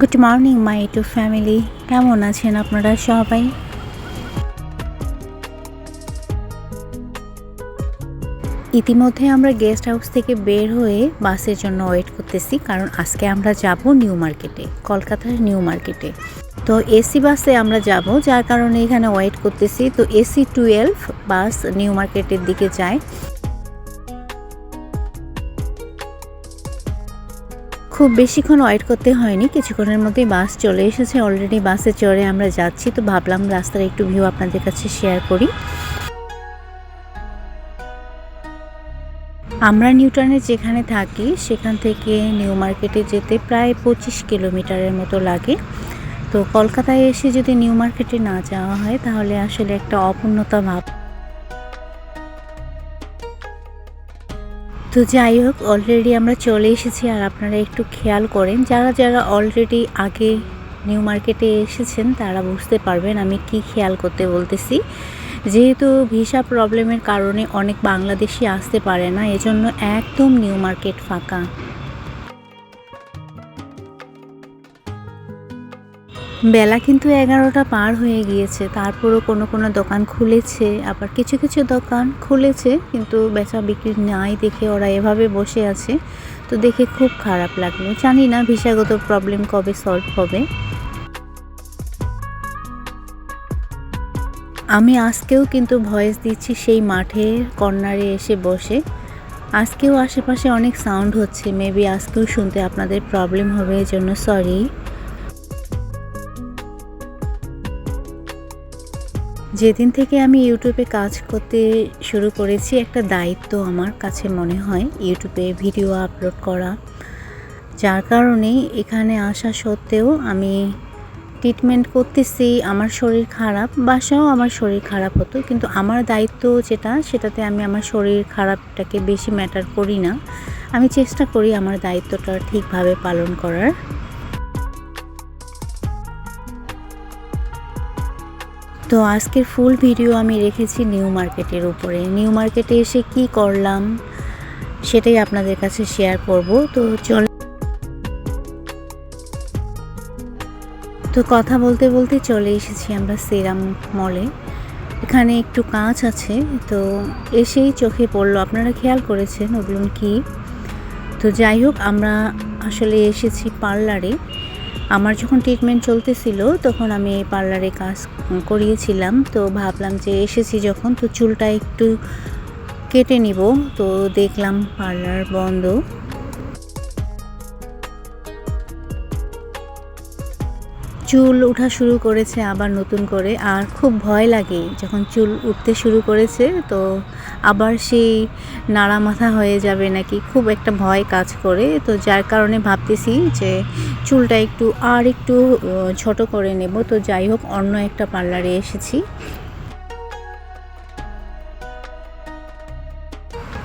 Good morning my to family কেমন আছেন আপনারা সবাই? ইতিমধ্যে আমরা গেস্ট হাউস থেকে বের হয়ে বাসের জন্য ওয়েট করতেছি, কারণ আজকে আমরা যাব নিউ মার্কেটে কলকাতার নিউ মার্কেটে তো এসি বাসে আমরা যাব, যার কারণে এখানে ওয়েট করতেছি। তো এসি টুয়েলভ বাস নিউ মার্কেটের দিকে যায়। খুব বেশিক্ষণ ওয়েট করতে হয়নি। কিছুক্ষণের মধ্যেই বাস চলে এসেছে। অলরেডি বাসে চড়ে আমরা যাচ্ছি। তো ভাবলাম রাস্তার একটু ভিউ আপনাদের কাছে শেয়ার করি। আমরা নিউটনে যেখানে থাকি, সেখান থেকে নিউ মার্কেটে যেতে প্রায় পঁচিশ কিলোমিটারের মতো লাগে। তো কলকাতায় এসে যদি নিউ মার্কেটে না যাওয়া হয়, তাহলে আসলে একটা অপূর্ণতা ভাব তো যাই হোক অলরেডি আমরা চলে এসেছি আর আপনারা একটু খেয়াল করেন, যারা যারা অলরেডি আগে নিউ মার্কেটে এসেছেন, তারা বুঝতে পারবেন আমি কি খেয়াল করতে বলতেছি। যেহেতু ভিসা প্রবলেমের কারণে অনেক বাংলাদেশি আসতে পারে না, এজন্য একদম নিউ মার্কেট ফাঁকা। বেলা কিন্তু এগারোটা পার হয়ে গিয়েছে। তারপরও কোনো কোনো দোকান খুলেছে, আবার কিছু কিছু দোকান খুলেছে, কিন্তু বেচা বিক্রি নাই দেখে ওরা এভাবে বসে আছে। তো দেখে খুব খারাপ লাগল। জানি না ভিসাগত প্রবলেম কবে সলভ হবে। আমি আজকেও কিন্তু ভয়েস দিচ্ছি সেই মাঠের কর্নারে এসে বসে। আজকেও আশেপাশে অনেক সাউন্ড হচ্ছে। মেবি আজকেও শুনতে আপনাদের প্রবলেম হবে, এজন্য সরি যেদিন থেকে আমি ইউটিউবে কাজ করতে শুরু করেছি, একটা দায়িত্ব আমার কাছে মনে হয় ইউটিউবে ভিডিও আপলোড করা। যার কারণে এখানে আসা সত্ত্বেও আমি ট্রিটমেন্ট করতেছি, আমার শরীর খারাপ, বাসাও আমার শরীর খারাপ হতো, কিন্তু আমার দায়িত্ব যেটা, সেটাতে আমি আমার শরীর খারাপটাকে বেশি ম্যাটার করি না। আমি চেষ্টা করি আমার দায়িত্বটা ঠিকভাবে পালন করার। তো আজকের ফুল ভিডিও আমি রেখেছি নিউ মার্কেটের উপরে। নিউ মার্কেটে এসে কি করলাম সেটাই আপনাদের কাছে শেয়ার করব। তো চল তো কথা বলতে বলতে চলে এসেছি আমরা সেরাম মলে এখানে একটু কাঁচ আছে, তো এসেই চোখে পড়ল। আপনারা খেয়াল করেছেন ওগুলো কি? তো যাই হোক, আমরা আসলে এসেছি পার্লারে। আমার যখন ট্রিটমেন্ট চলতেছিল, তখন আমি এই পার্লারে কাজ করিয়েছিলাম। তো ভাবলাম যে এসেছি যখন, তো চুলটা একটু কেটে নিব। তো দেখলাম পার্লার বন্ধ। চুল ওঠা শুরু করেছে আবার নতুন করে, আর খুব ভয় লাগে যখন চুল উঠতে শুরু করেছে, তো আবার সেই নাড়া মাথা হয়ে যাবে নাকি খুব একটা ভয় কাজ করে। তো যার কারণে ভাবতেছি যে চুলটা একটু আর একটু ছোট করে নেব। তো যাই হোক, অন্য একটা পার্লারে এসেছি।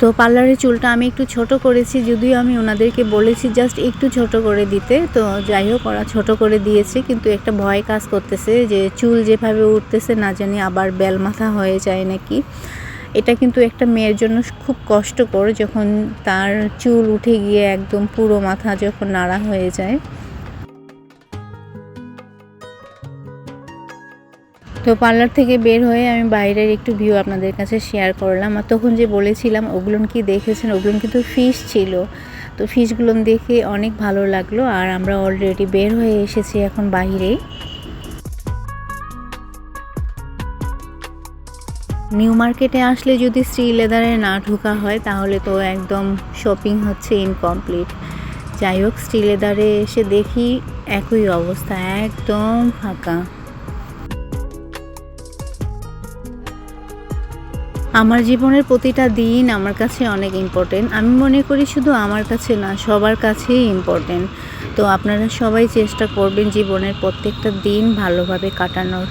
তো পার্লারের চুলটা আমি একটু ছোট করেছি, যদিও আমি ওনাদেরকে বলেছি জাস্ট একটু ছোট করে দিতে। তো যাই হোক, ওরা ছোট করে দিয়েছে, কিন্তু একটা ভয় কাজ করতেছে যে চুল যেভাবে উঠতেছে না জানি আবার বেল মাথা হয়ে যায় নাকি। এটা কিন্তু একটা মেয়ের জন্য খুব কষ্টকর যখন তার চুল উঠে গিয়ে একদম পুরো মাথা যখন নাড়া হয়ে যায়। তো পার্লার থেকে বের হয়ে আমি বাইরের একটু ভিউ আপনাদের কাছে শেয়ার করলাম। আর তখন যে বলেছিলাম ওগুলো কি দেখেছেন? ওগুলো কিন্তু ফিশ ছিল। তো ফিশগুলো দেখে অনেক ভালো লাগল। আর আমরা অলরেডি বের হয়ে এসেছি এখন বাহিরে নিউ মার্কেটে আসলে যদি শ্রী লেদারে না ঢোকা হয়, তাহলে তো একদম শপিং হচ্ছে ইনকমপ্লিট যাই হোক, শ্রী লেদারে এসে দেখি একই অবস্থা, একদম ফাঁকা। আমার জীবনের প্রতিটা দিন আমার কাছে অনেক ইম্পর্টেন্ট আমি মনে করি শুধু আমার কাছে না, সবার কাছেই ইম্পর্টেন্ট তো আপনারা সবাই চেষ্টা করবেন জীবনের প্রত্যেকটা দিন ভালোভাবে কাটানোর।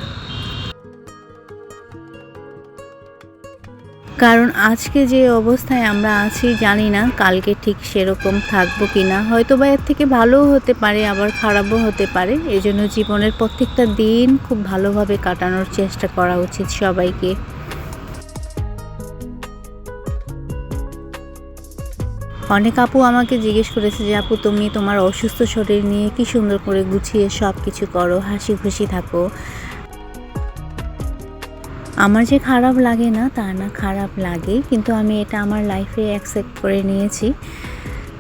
কারণ আজকে যে অবস্থায় আমরা আছি, জানি না কালকে ঠিক সেরকম থাকব কি না হয়তো বা এর থেকে ভালোও হতে পারে, আবার খারাপও হতে পারে। এজন্য জীবনের প্রত্যেকটা দিন খুব ভালোভাবে কাটানোর চেষ্টা করা উচিত সবাইকে। অনেক আপু আমাকে জিজ্ঞেস করেছে যে, আপু, তুমি তোমার অসুস্থ শরীর নিয়ে কি সুন্দর করে গুছিয়ে সব কিছু করো, হাসি খুশি থাকো। আমার যে খারাপ লাগে না, তা না খারাপ লাগে, কিন্তু আমি এটা আমার লাইফে অ্যাকসেপ্ট করে নিয়েছি।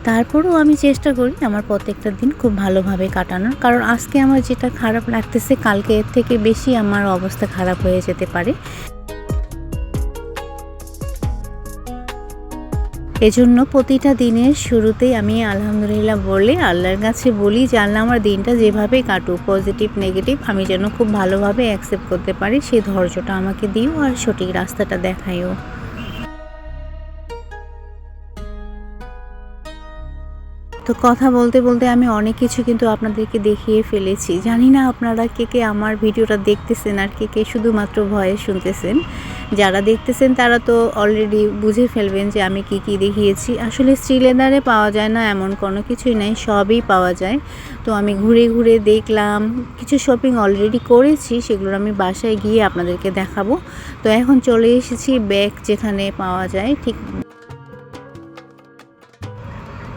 তারপরেও আমি চেষ্টা করি আমার প্রত্যেকটা দিন খুব ভালোভাবে কাটানোর, কারণ আজকে আমার যেটা খারাপ লাগতেছে, কালকে এর থেকে বেশি আমার অবস্থা খারাপ হয়ে যেতে পারে। এজন্য প্রতিটা দিনের শুরুতেই আমি আলহামদুলিল্লাহ বলে, আল্লাহর কাছে বলি যে, আল্লাহ আমার দিনটা যেভাবে কাটুক পজিটিভ নেগেটিভ আমি যেন খুব ভালোভাবে অ্যাকসেপ্ট করতে পারি সেই ধৈর্যটা আমাকে দিও আর সঠিক রাস্তাটা দেখাইও। তো কথা বলতে বলতে আমি অনেক কিছু কিন্তু আপনাদেরকে দেখিয়ে ফেলেছি। জানি না আপনারা কে কে আমার ভিডিওটা দেখতেছেন আর কে কে শুধুমাত্র ভয়ে শুনতেছেন। যারা দেখতেছেন তারা তো অলরেডি বুঝে ফেলবেন যে আমি কি কি দেখিয়েছি। আসলে শ্রীলেদারে পাওয়া যায় না এমন কোনো কিছুই নাই, সবই পাওয়া যায়। তো আমি ঘুরে ঘুরে দেখলাম, কিছু শপিং অলরেডি করেছি, সেগুলো আমি বাসায় গিয়ে আপনাদেরকে দেখাবো। তো এখন চলে এসেছি ব্যাগ যেখানে পাওয়া যায়, ঠিক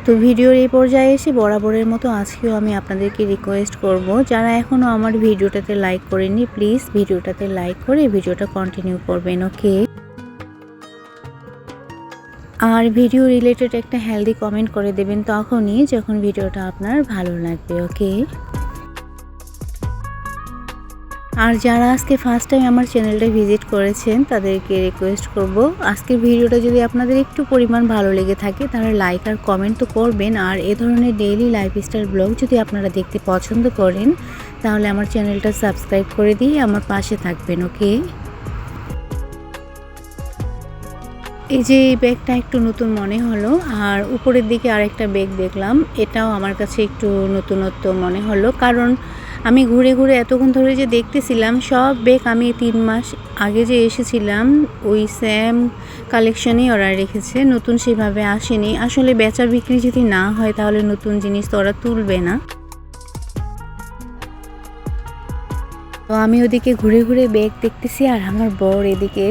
তো ভিডিওর এই পর্যায়ে এসে বরাবরের মতো আজকেও আমি আপনাদেরকে রিকোয়েস্ট করব। যারা এখনও আমার ভিডিওটাতে লাইক করেনি প্লিজ ভিডিওটাতে লাইক করে ভিডিওটা কন্টিনিউ করবেন ওকে আর ভিডিও রিলেটেড একটা হেলদি কমেন্ট করে দেবেন তখনই যখন ভিডিওটা আপনার ভালো লাগবে ওকে আর যারা আজকে ফার্স্ট টাইম আমার চ্যানেলটা ভিজিট করেছেন, তাদেরকে রিকোয়েস্ট করব, আজকের ভিডিওটা যদি আপনাদের একটু পরিমাণ ভালো লেগে থাকে, তাহলে লাইক আর কমেন্ট তো করবেন। আর এ ধরনের ডেইলি লাইফস্টাইল ব্লগ যদি আপনারা দেখতে পছন্দ করেন, তাহলে আমার চ্যানেলটা সাবস্ক্রাইব করে দিয়ে আমার পাশে থাকবেন ওকে এই যে এই ব্যাগটা একটু নতুন মনে হলো, আর উপরের দিকে আরেকটা ব্যাগ দেখলাম, এটাও আমার কাছে একটু নতুনত্ব মনে হলো। কারণ আমি ঘুরে ঘুরে এতক্ষণ ধরে যে দেখতেছিলাম, সব বেগ আমি তিন মাস আগে যে এসেছিলাম, ওই স্যাম কালেকশনেই ওরা রেখেছে। নতুন সেভাবে আসেনি। আসলে বেচা বিক্রি যদি না হয়, তাহলে নতুন জিনিস তো ওরা তুলবে না। তো আমি ওদিকে ঘুরে ঘুরে ব্যাগ দেখতেছি আর আমার বর এদিকে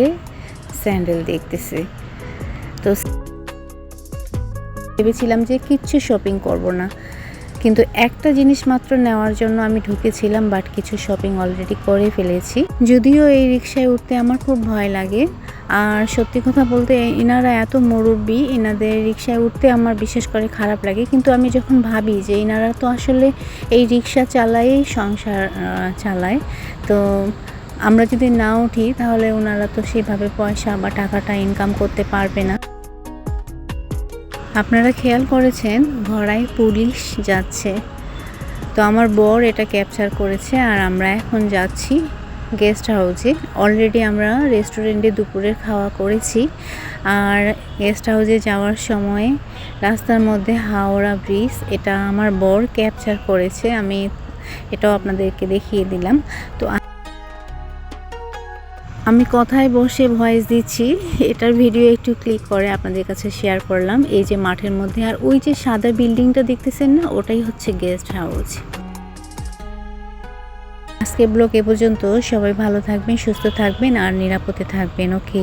স্যান্ডেল দেখতেছে। তো ভেবেছিলাম যে কিচ্ছু শপিং করব না। কিন্তু একটা জিনিস মাত্র নেওয়ার জন্য আমি ঢুকেছিলাম বাট কিছু শপিং অলরেডি করে ফেলেছি। যদিও এই রিক্সায় উঠতে আমার খুব ভয় লাগে। আর সত্যি কথা বলতে, এনারা এত মুরব্বী, এনাদের রিক্সায় উঠতে আমার বিশেষ করে খারাপ লাগে। কিন্তু আমি যখন ভাবি যে এনারা তো আসলে এই রিক্সা চালাই সংসার চালায়, তো আমরা যদি না উঠি, তাহলে ওনারা তো সেভাবে পয়সা বা টাকাটা ইনকাম করতে পারবে না। আপনারা খেয়াল করেছেন, ঘোড়ায় পুলিশ যাচ্ছে। তো আমার বর এটা ক্যাপচার করেছে আর আমরা এখন যাচ্ছি গেস্ট হাউসে। অলরেডি আমরা রেস্টুরেন্টে দুপুরের খাওয়া করেছি আর গেস্ট হাউসে যাওয়ার সময় রাস্তার মধ্যে হাওড়া ব্রিজ, এটা আমার বর ক্যাপচার করেছে। আমি এটাও আপনাদেরকে দেখিয়ে দিলাম। তো আমি কথায় বসে ভয়েস দিচ্ছি। এটার ভিডিও একটু ক্লিক করে আপনাদের কাছে শেয়ার করলাম। এই যে মাঠের মধ্যে, আর ওই যে সাদা বিল্ডিংটা দেখতেছেন না, ওটাই হচ্ছে গেস্ট হাউস আজকে ব্লগ এ পর্যন্ত সবাই ভালো থাকবেন, সুস্থ থাকবেন, আর নিরাপদে থাকবেন ওকে